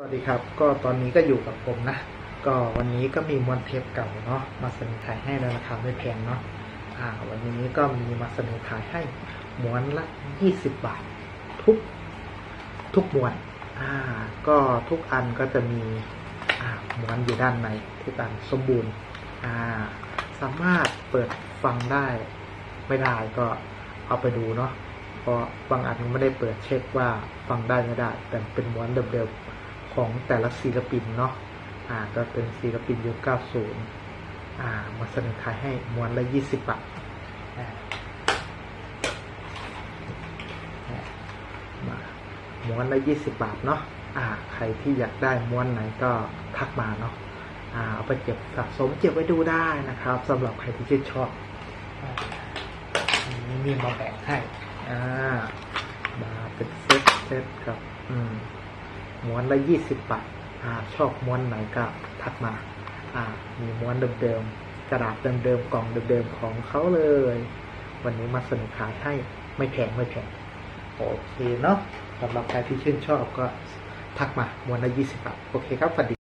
สวัสดีครับ ก็ตอนนี้ก็อยู่กับผมนะ ก็วันนี้ก็มีมวนเทปเก่าเนาะมาเสนอขายให้ในราคาไม่แพงเนาะอ่า วันนี้ก็มีมาเสนอขายให้ม้วนละ 20 บาท ทุกทุกม้วน อ่า ก็ทุกอันก็จะมีอ่าม้วนอยู่ด้านในทุกอันสมบูรณ์ อ่า สามารถเปิดฟังได้ ไม่ได้ก็เอาไปดูเนาะเพราะบางอันไม่ได้เปิดเช็คว่าฟังได้ไม่ได้ แต่เป็นม้วนเดิมๆ ของแต่ละศิลปินเนาะอ่าก็เป็นศิลปินยุค90อ่ามาเสนอขายให้ม้วนละ 20 บาทอ่ามาม้วนละ 20 บาทเนาะอ่าใครที่อยากได้ม้วนไหนก็ทักมาเนาะอ่าเอาไปเก็บสะสมเก็บไว้ดูได้นะครับสำหรับใครที่ชื่นชอบอันนี้มีมาแบ่งให้อ่ามาเป็นเซตเซตครับ อืม ม้วนละยี่สิบบาทอ่าชอบม้วนไหนก็ทักมาอ่ามีม้วนเดิมๆกระดาษเดิมๆกล่องเดิมๆของเขาเลย วันนี้มาเสนอขายให้ไม่แพงไม่แพงโอเคเนาะสำหรับใครที่ชื่นชอบก็ทักมาม้วนละยี่สิบบาทโอเคครับสวัสดี